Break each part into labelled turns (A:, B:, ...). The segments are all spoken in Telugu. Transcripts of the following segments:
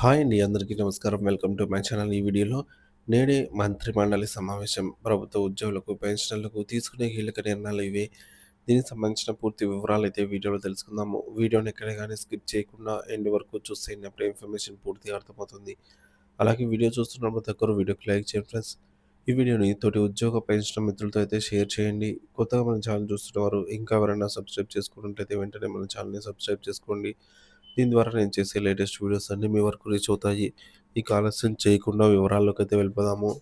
A: హాయ్ అండి అందరికీ నమస్కారం. Welcome to my channel. ఈ వీడియోలో నేడే మంత్రిమండలి సమావేశం ప్రభుత్వ ఉద్యోగులకు పెన్షనర్లకు తీసుకునే కీలక నిర్ణయాలు ఇవే. దీనికి సంబంధించిన పూర్తి వివరాలు అయితే వీడియోలో తెలుసుకుందాము. వీడియోని ఎక్కడ కానీ స్కిప్ చేయకుండా ఎండ్ వరకు చూస్తే అప్పుడు ఇన్ఫర్మేషన్ పూర్తిగా అర్థమవుతుంది. అలాగే వీడియో చూస్తున్నప్పుడు దగ్గర వీడియోకి లైక్ చేయండి ఫ్రెండ్స్. ఈ వీడియోని తోటి ఉద్యోగ పెన్షన్ మిత్రులతో అయితే షేర్ చేయండి. కొత్తగా మన ఛానల్ చూస్తున్నవారు ఇంకా ఎవరైనా సబ్స్క్రైబ్ చేసుకున్నట్లయితే వెంటనే మన ఛానల్ని సబ్స్క్రైబ్ చేసుకోండి. దీని ద్వారా నేను చేసే లేటెస్ట్ వీడియోస్ అన్నీ మీ వరకు రీచ్ అవుతాయి. ఈ ఆలస్యం చేయకుండా వివరాల్లోకి అయితే వెళ్ళిపోదాము.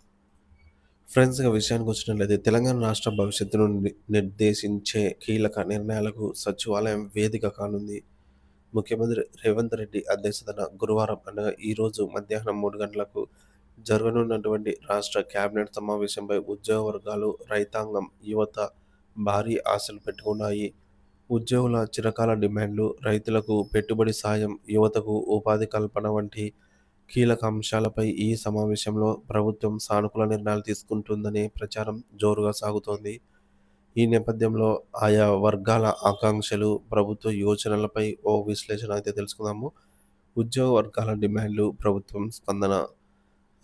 A: ఫ్రెండ్స్ ఇక విషయానికి వచ్చినట్లయితే తెలంగాణ రాష్ట్ర భవిష్యత్తును ని- నిర్దేశించే కీలక నిర్ణయాలకు సచివాలయం వేదిక కానుంది. ముఖ్యమంత్రి రేవంత్ రెడ్డి అధ్యక్షతన గురువారం అనగా ఈరోజు మధ్యాహ్నం మూడు గంటలకు జరగనున్నటువంటి రాష్ట్ర కేబినెట్ సమావేశంపై ఉద్యోగ వర్గాలు రైతాంగం యువత భారీ ఆశలు పెట్టుకున్నాయి. ఉద్యోగుల చిరకాల డిమాండ్లు రైతులకు పెట్టుబడి సాయం యువతకు ఉపాధి కల్పన వంటి కీలక అంశాలపై ఈ సమావేశంలో ప్రభుత్వం సానుకూల నిర్ణయాలు తీసుకుంటుందనే ప్రచారం జోరుగా సాగుతోంది. ఈ నేపథ్యంలో ఆయా వర్గాల ఆకాంక్షలు ప్రభుత్వ యోచనలపై ఓ విశ్లేషణ అయితే తెలుసుకుందాము. ఉద్యోగ వర్గాల డిమాండ్లు ప్రభుత్వం స్పందన.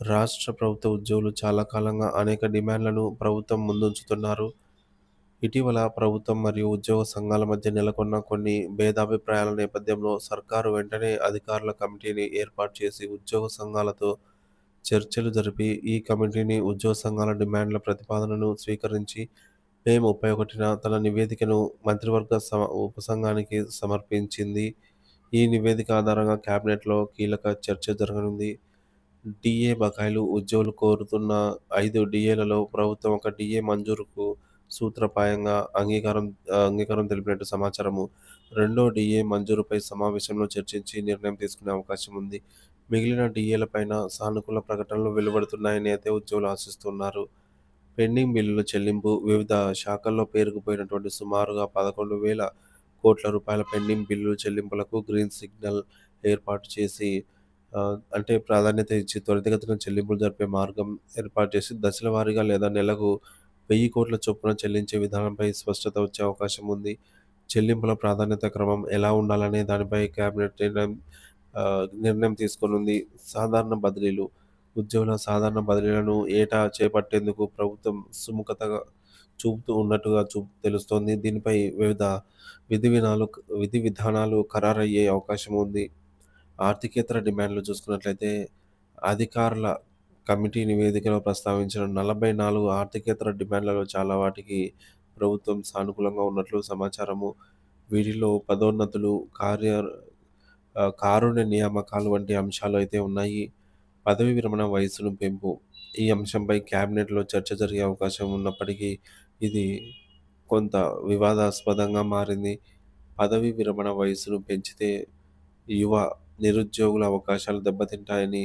A: రాష్ట్ర ప్రభుత్వ ఉద్యోగులు చాలా కాలంగా అనేక డిమాండ్లను ప్రభుత్వం ముందుంచుతున్నారు. ఇటీవల ప్రభుత్వం మరియు ఉద్యోగ సంఘాల మధ్య నెలకొన్న కొన్ని భేదాభిప్రాయాల నేపథ్యంలో సర్కారు వెంటనే అధికారుల కమిటీని ఏర్పాటు చేసి ఉద్యోగ సంఘాలతో చర్చలు జరిపి ఈ కమిటీని ఉద్యోగ సంఘాల డిమాండ్ల ప్రతిపాదనను స్వీకరించి మే ముప్పై ఒకటిన తన నివేదికను మంత్రివర్గ సమ ఉపసంఘానికి సమర్పించింది. ఈ నివేదిక ఆధారంగా కేబినెట్లో కీలక చర్చ జరగనుంది. డిఏ బకాయిలు ఉద్యోగులు కోరుతున్న ఐదు డిఏలలో ప్రభుత్వం ఒక డిఏ మంజూరుకు సూత్రప్రాయంగా అంగీకారం అంగీకారం తెలిపినట్టు సమాచారము. రెండో డిఏ మంజూరుపై సమావేశంలో చర్చించి నిర్ణయం తీసుకునే అవకాశం ఉంది. మిగిలిన డిఏలపైన సానుకూల ప్రకటనలు వెలువడుతున్నాయని అయితే ఉద్యోగులు ఆశిస్తున్నారు. పెండింగ్ బిల్లుల చెల్లింపు వివిధ శాఖల్లో పేరుకుపోయినటువంటి సుమారుగా పదకొండు వేల కోట్ల రూపాయల పెండింగ్ బిల్లుల చెల్లింపులకు గ్రీన్ సిగ్నల్ ఏర్పాటు చేసి అంటే ప్రాధాన్యత ఇచ్చి త్వరితగతిన చెల్లింపులు జరిపే మార్గం ఏర్పాటు చేసి దశల వారీగా లేదా నెలకు వెయ్యి కోట్ల చొప్పున చెల్లించే విధానంపై స్పష్టత వచ్చే అవకాశం ఉంది. చెల్లింపుల ప్రాధాన్యత క్రమం ఎలా ఉండాలనే దానిపై కేబినెట్ నిర్ణయం నిర్ణయం తీసుకొనుంది. సాధారణ బదిలీలు ఉద్యోగుల సాధారణ బదిలీలను ఏటా చేపట్టేందుకు ప్రభుత్వం సుముఖతగా చూపుతూ ఉన్నట్టుగా చూ తెలుస్తోంది. దీనిపై వివిధ విధి విధానాలు విధి విధానాలు ఖరారయ్యే అవకాశం ఉంది. ఆర్థికేతర డిమాండ్లు చూసుకున్నట్లయితే అధికారుల కమిటీ నివేదికలో ప్రస్తావించిన నలభై నాలుగు ఆర్థికేతర డిమాండ్లలో చాలా వాటికి ప్రభుత్వం సానుకూలంగా ఉన్నట్లు సమాచారము. వీటిలో పదోన్నతులు కార్య కారుణ్య నియామకాలు వంటి అంశాలు అయితే ఉన్నాయి. పదవి విరమణ వయసును పెంపు. ఈ అంశంపై క్యాబినెట్లో చర్చ జరిగే అవకాశం ఉన్నప్పటికీ ఇది కొంత వివాదాస్పదంగా మారింది. పదవి విరమణ వయసును పెంచితే యువ నిరుద్యోగుల అవకాశాలు దెబ్బతింటాయని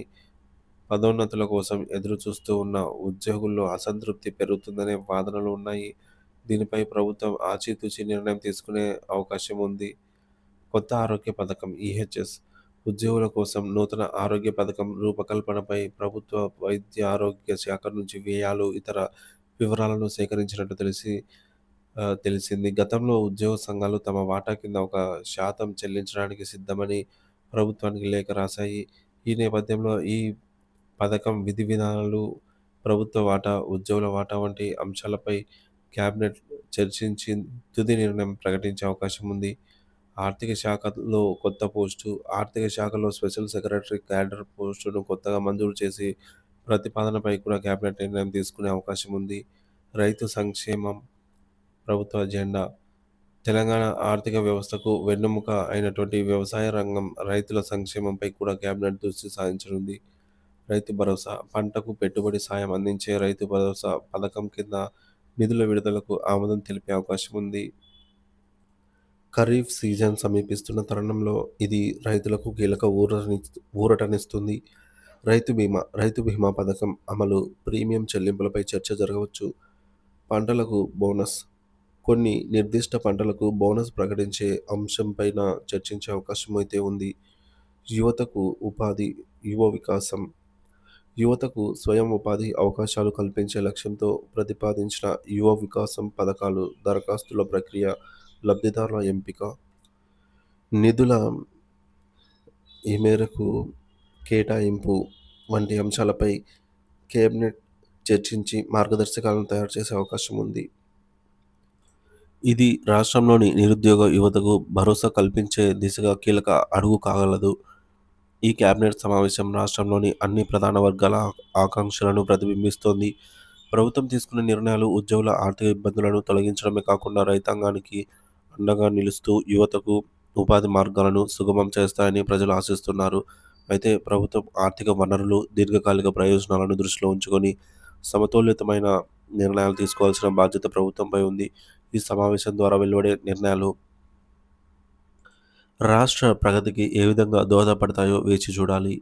A: పదోన్నతుల కోసం ఎదురుచూస్తూ ఉన్న ఉద్యోగుల్లో అసంతృప్తి పెరుగుతుందనే వాదనలు ఉన్నాయి. దీనిపై ప్రభుత్వం ఆచితూచి నిర్ణయం తీసుకునే అవకాశం ఉంది. కొత్త ఆరోగ్య పథకం ఈహెచ్ఎస్. ఉద్యోగుల కోసం నూతన ఆరోగ్య పథకం రూపకల్పనపై ప్రభుత్వ వైద్య ఆరోగ్య శాఖ నుంచి వ్యయాలు ఇతర వివరాలను సేకరించినట్టు తెలిసి తెలిసింది. గతంలో ఉద్యోగ సంఘాలు తమ వాటా కింద ఒక శాతం చెల్లించడానికి సిద్ధమని ప్రభుత్వానికి లేఖ రాశాయి. ఈ నేపథ్యంలో ఈ పథకం విధి విధానాలు ప్రభుత్వ వాటా ఉద్యోగుల వాటా వంటి అంశాలపై కేబినెట్ చర్చించి తుది నిర్ణయం ప్రకటించే అవకాశం ఉంది. ఆర్థిక శాఖలో కొత్త పోస్టు ఆర్థిక శాఖలో స్పెషల్ సెక్రటరీ క్యాడర్ పోస్టును కొత్తగా మంజూరు చేసి ప్రతిపాదనపై కూడా కేబినెట్ నిర్ణయం తీసుకునే అవకాశం ఉంది. రైతు సంక్షేమం ప్రభుత్వ అజెండా తెలంగాణ ఆర్థిక వ్యవస్థకు వెన్నెముక అయినటువంటి వ్యవసాయ రంగం రైతుల సంక్షేమంపై కూడా కేబినెట్ దృష్టి సాధించనుంది రైతు భరోసా పంటకు పెట్టుబడి సాయం అందించే రైతు భరోసా పథకం కింద నిధుల విడుదలకు ఆమోదం తెలిపే అవకాశం ఉంది. ఖరీఫ్ సీజన్ సమీపిస్తున్న తరుణంలో ఇది రైతులకు కీలక ఊరటని ఊరటనిస్తుంది. రైతు బీమా రైతు బీమా పథకం అమలు ప్రీమియం చెల్లింపులపై చర్చ జరగవచ్చు. పంటలకు బోనస్ కొన్ని నిర్దిష్ట పంటలకు బోనస్ ప్రకటించే అంశంపైన చర్చించే అవకాశం అయితే ఉంది. యువతకు ఉపాధి యువ వికాసం యువతకు స్వయం ఉపాధి అవకాశాలు కల్పించే లక్ష్యంతో ప్రతిపాదించిన యువ వికాసం పథకాలు దరఖాస్తుల ప్రక్రియ లబ్ధిదారుల ఎంపిక నిధుల ఈ మేరకు కేటాయింపు వంటి అంశాలపై కేబినెట్ చర్చించి మార్గదర్శకాలను తయారు చేసే అవకాశం ఉంది. ఇది రాష్ట్రంలోని నిరుద్యోగ యువతకు భరోసా కల్పించే దిశగా కీలక అడుగు కాగలదు. ఈ కేబినెట్ సమావేశం రాష్ట్రంలోని అన్ని ప్రధాన వర్గాల ఆకాంక్షలను ప్రతిబింబిస్తోంది. ప్రభుత్వం తీసుకున్న నిర్ణయాలు ఉద్యోగుల ఆర్థిక ఇబ్బందులను తొలగించడమే కాకుండా రైతాంగానికి అండగా నిలుస్తూ యువతకు ఉపాధి మార్గాలను సుగమం చేస్తాయని ప్రజలు ఆశిస్తున్నారు. అయితే ప్రభుత్వం ఆర్థిక వనరులు దీర్ఘకాలిక ప్రయోజనాలను దృష్టిలో ఉంచుకొని సమతుల్యతమైన నిర్ణయాలు తీసుకోవాల్సిన బాధ్యత ప్రభుత్వంపై ఉంది. ఈ సమావేశం ద్వారా వెలువడే నిర్ణయాలు రాష్ట్ర ప్రగతికి ఏ విధంగా దోహదపడతాయో వేచి చూడాలి.